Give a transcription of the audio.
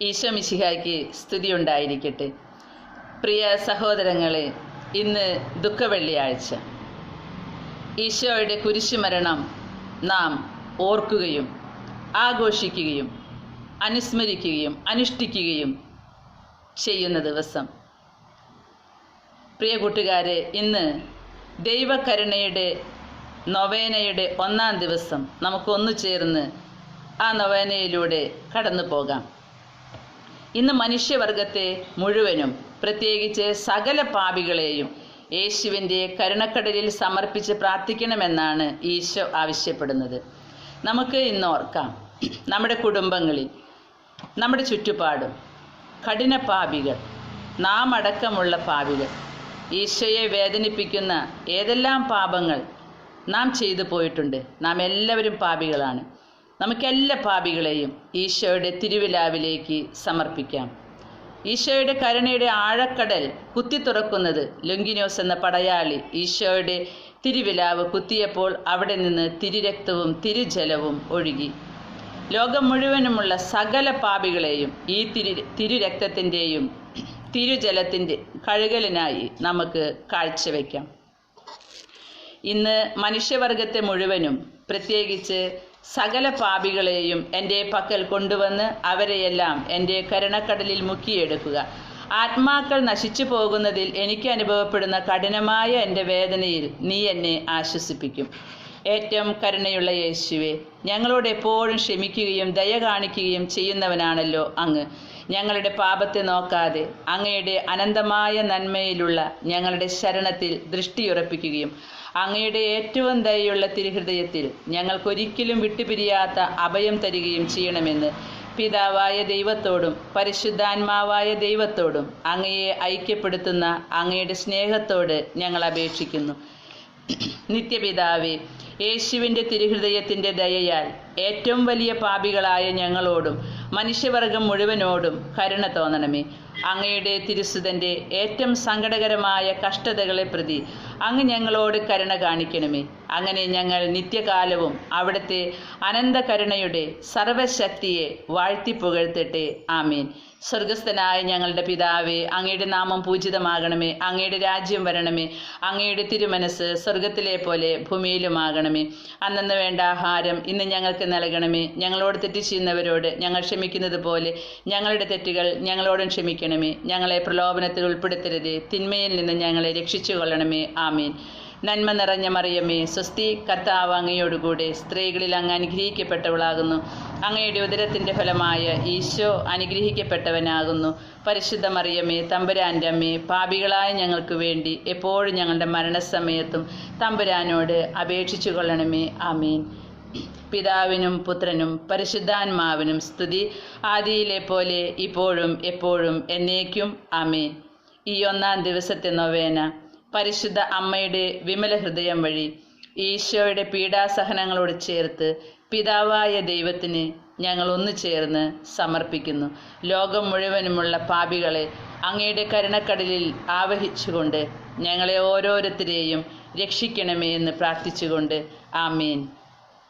ഈശോ മിശിഹായ്ക്ക് സ്തുതി ഉണ്ടായിരിക്കട്ടെ പ്രിയ സഹോദരങ്ങളെ ഇന്ന് ദുഃഖവെള്ളിയാഴ്ച. ഈശോയുടെ കുരിശുമരണം നാം ഓർക്കുകയും ആഘോഷിക്കുകയും അനുസ്മരിക്കുകയും അനുഷ്ഠിക്കുകയും ചെയ്യുന്ന ദിവസം. പ്രിയ കൂട്ടുകാരെ ഇന്ന് ദൈവകരുണയുടെ നൊവേനയുടെ ഒന്നാം ദിവസം നമുക്കൊന്നു ചേർന്ന് ആ നൊവേനയിലൂടെ കടന്നു പോകാം ഇന്ന് മനുഷ്യവർഗത്തെ മുഴുവനും പ്രത്യേകിച്ച് സകല പാപികളെയും യേശുവിന്റെ കരുണക്കടലിൽ സമർപ്പിച്ച് പ്രാർത്ഥിക്കണമെന്നാണ് ഈശോ ആവശ്യപ്പെടുന്നത്. നമുക്ക് ഇന്ന് ഓർക്കാം നമ്മുടെ കുടുംബങ്ങളിൽ നമ്മുടെ ചുറ്റുപാടും കഠിന പാപികൾ നാം അടക്കമുള്ള പാപികൾ ഈശോയെ വേദനിപ്പിക്കുന്ന ഏതെല്ലാം പാപങ്ങൾ നാം ചെയ്തു പോയിട്ടുണ്ട്. നാം എല്ലാവരും പാപികളാണ്. നമുക്കെല്ലാ പാപികളെയും ഈശോയുടെ തിരുവിലാവിലേക്ക് സമർപ്പിക്കാം. ഈശോയുടെ കരുണയുടെ ആഴക്കടൽ കുത്തി തുറക്കുന്നത് ലുങ്കിനോസ് എന്ന പടയാളി ഈശോയുടെ തിരുവിലാവ് കുത്തിയപ്പോൾ അവിടെ നിന്ന് തിരുരക്തവും തിരുജലവും ഒഴുകി. ലോകം മുഴുവനുമുള്ള സകല പാപികളെയും ഈ തിരു തിരുരക്തത്തിന്റെയും തിരുജലത്തിന്റെ കഴുകലിനായി നമുക്ക് കാഴ്ചവെക്കാം. ഇന്ന് മനുഷ്യവർഗത്തെ മുഴുവനും പ്രത്യേകിച്ച് സകല പാപികളെയും എന്റെ പക്കൽ കൊണ്ടുവന്ന് അവരെയെല്ലാം എന്റെ കരുണക്കടലിൽ മുക്കിയെടുക്കുക. ആത്മാക്കൾ നശിച്ചു പോകുന്നതിൽ എനിക്ക് അനുഭവപ്പെടുന്ന കഠിനമായ എന്റെ വേദനയിൽ നീ എന്നെ ആശ്വസിപ്പിക്കും. ഏറ്റവും കരുണയുള്ള യേശുവെ ഞങ്ങളോട് എപ്പോഴും ക്ഷമിക്കുകയും ദയ കാണിക്കുകയും ചെയ്യുന്നവനാണല്ലോ അങ്ങ്. ഞങ്ങളുടെ പാപത്തെ നോക്കാതെ അങ്ങയുടെ അനന്തമായ നന്മയിലുള്ള ഞങ്ങളുടെ ശരണത്തിൽ ദൃഷ്ടിയുറപ്പിക്കുകയും അങ്ങയുടെ ഏറ്റവും ദയുള്ള തിരുഹൃദയത്തിൽ ഞങ്ങൾക്കൊരിക്കലും വിട്ടുപിരിയാത്ത അഭയം തരികയും ചെയ്യണമെന്ന് പിതാവായ ദൈവത്തോടും പരിശുദ്ധാത്മാവായ ദൈവത്തോടും അങ്ങയെ ഐക്യപ്പെടുത്തുന്ന അങ്ങയുടെ സ്നേഹത്തോട് ഞങ്ങൾ അപേക്ഷിക്കുന്നു. നിത്യപിതാവേ യേശുവിന്റെ തിരുഹൃദയത്തിന്റെ ദയയാൽ ഏറ്റവും വലിയ പാപികളായ ഞങ്ങളോടും മനുഷ്യവർഗം മുഴുവനോടും കരുണ തോന്നണമേ. അങ്ങയുടെ തിരുസുതന്റെ ഏറ്റവും സങ്കടകരമായ കഷ്ടതകളെ പ്രതി അങ്ങ് ഞങ്ങളോട് കരുണ കാണിക്കണമേ. അങ്ങനെ ഞങ്ങൾ നിത്യകാലവും അവിടുത്തെ അനന്ത കരുണയുടെ സർവശക്തിയെ വാഴ്ത്തി പുകഴ്ത്തട്ടെ. ആമീൻ. സ്വർഗസ്ഥനായ ഞങ്ങളുടെ പിതാവേ അങ്ങയുടെ നാമം പൂജിതമാകണമേ. അങ്ങയുടെ രാജ്യം വരണമേ. അങ്ങയുടെ തിരുമനസ് സ്വർഗത്തിലെ പോലെ ഭൂമിയിലുമാകണമേ. അന്നു വേണ്ട ആഹാരം ഇന്ന് ഞങ്ങൾക്ക് നൽകണമേ. ഞങ്ങളോട് തെറ്റ് ചെയ്യുന്നവരോട് ഞങ്ങൾ ക്ഷമിക്കുന്നത് പോലെ ഞങ്ങളുടെ തെറ്റുകൾ ഞങ്ങളോടും ക്ഷമിക്കണമേ. ഞങ്ങളെ പ്രലോഭനത്തിൽ ഉൾപ്പെടുത്തരുതേ. തിന്മയിൽ നിന്ന് ഞങ്ങളെ രക്ഷിച്ചു കൊള്ളണമേ ആമീൻ. നന്മ നിറഞ്ഞ മറിയമ്മേ സ്വസ്തി കർത്താവ് അങ്ങയോടുകൂടെ സ്ത്രീകളിൽ അങ്ങ് അനുഗ്രഹിക്കപ്പെട്ടവളാകുന്നു. അങ്ങയുടെ ഉദരത്തിന്റെ ഫലമായ ഈശോ അനുഗ്രഹിക്കപ്പെട്ടവനാകുന്നു. പരിശുദ്ധ മറിയമ്മേ തമ്പുരാന്റെ അമ്മേ പാപികളായ ഞങ്ങൾക്ക് വേണ്ടി എപ്പോഴും ഞങ്ങളുടെ മരണസമയത്തും തമ്പുരാനോട് അപേക്ഷിച്ചു കൊള്ളണമേ. ആമീൻ. പിതാവിനും പുത്രനും പരിശുദ്ധാത്മാവിനും സ്തുതി. ആദിയിലെ പോലെ ഇപ്പോഴും എപ്പോഴും എന്നേക്കും. ആമീൻ. ഈ ഒന്നാം ദിവസത്തെ നൊവേന. പരിശുദ്ധ അമ്മയുടെ വിമല ഹൃദയം വഴി ഈശോയുടെ പീഡാസഹനങ്ങളോട് ചേർത്ത് പിതാവായ ദൈവത്തിന് ഞങ്ങൾ ഒന്നു ചേർന്ന് സമർപ്പിക്കുന്നു. ലോകം മുഴുവനുമുള്ള പാപികളെ അങ്ങയുടെ കരുണക്കടലിൽ ആവഹിച്ചുകൊണ്ട് ഞങ്ങളെ ഓരോരുത്തരെയും രക്ഷിക്കണമേ എന്ന് പ്രാർത്ഥിച്ചുകൊണ്ട്. ആമീൻ.